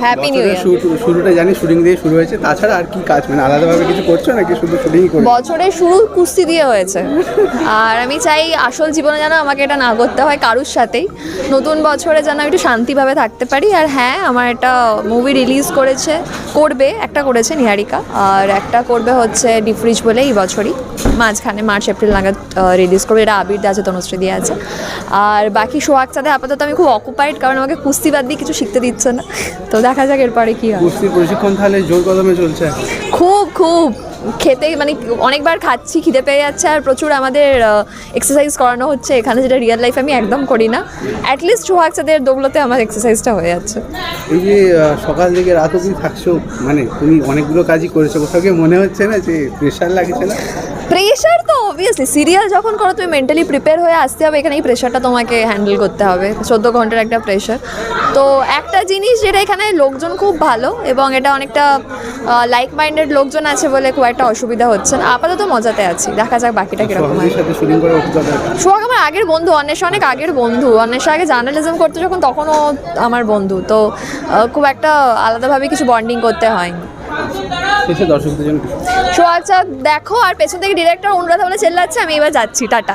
Happy new year শুরু- শুরুটা জানি শুটিং দিয়ে শুরু হয়েছে তাছাড়া আর কি কাজ মানে আলাদাভাবে কিছু করছ নাকি শুধু শুটিংই করছ? বছরের শুরু কুস্তি দিয়ে হয়েছে। আর আমি চাই আসল জীবনে যেন আমাকে এটা না করতে হয় কারুর সাথেই। নতুন বছরে যেন আমি একটু শান্তিভাবে থাকতে পারি। আর হ্যাঁ আমার একটা মুভি রিলিজ করেছে করবে একটা করেছে নিহারিকা। আর একটা করবে হচ্ছে ডিফ্রিজ বলে এই বছরই। মাঝখানে মার্চ এপ্রিল নাগাদ রিলিজ করবে। এটা আবির দা আছে তনুশ্রী দিয়ে আছে। আর বাকি সোহাগ সাথে আপাতত আমি খুব অকুপাইড কারণ আমাকে কুস্তি বাদ দিয়ে কিছু শিখতে দিচ্ছে না। তো দেখা যাক এরপরে কী হয়। কুস্তির প্রশিক্ষণ তাহলে জোর কদমে চলছে। খুব খুব। খেতে মানে অনেকবার খাচ্ছি খিদে পেয়ে যাচ্ছে আর প্রচুর আমাদের এক্সারসাইজ করানো হচ্ছে। এখানে যেটা রিয়েল লাইফে আমি একদম করি না। অ্যাটলিস্ট সোহাগসাদের দৌলতে আমার এক্সারসাইজটা হয়ে যাচ্ছে। এই যে সকাল থেকে রাত অবধি থাকছো মানে তুমি অনেকগুলো কাজই করেছ কোথাও মনে হচ্ছে না যে প্রেশার লাগছে না? প্রেশার তো অবভিয়াসলি সিরিয়াল যখন করো তুমি মেন্টালি প্রিপেয়ার হয়ে আসতে হবে এখানে এই প্রেশারটা তোমাকে হ্যান্ডেল করতে হবে। চোদ্দ ঘণ্টার একটা প্রেশার তো একটা জিনিস যেটা এখানে লোকজন খুব ভালো এবং এটা অনেকটা লাইক মাইন্ডেড লোকজন আছে বলে খুব একটা অসুবিধা হচ্ছে না। আপাতত মজাতে আছি। দেখা যাক বাকিটা কীরকম হয়। সোহাগ আমার আগের বন্ধু অন্বেষা অনেক আগের বন্ধু। অন্বেষা আগে জার্নালিজম করতে যখন তখনও আমার বন্ধু। তো খুব একটা আলাদাভাবে কিছু বন্ডিং করতে হয়নি। শেষে দর্শকদের জন্য সো আচ্ছা দেখো, আর পেছন থেকে ডিরেক্টর অনুরাধা বলে চেল্লাচ্ছে আমি এবার যাচ্ছি, টাটা।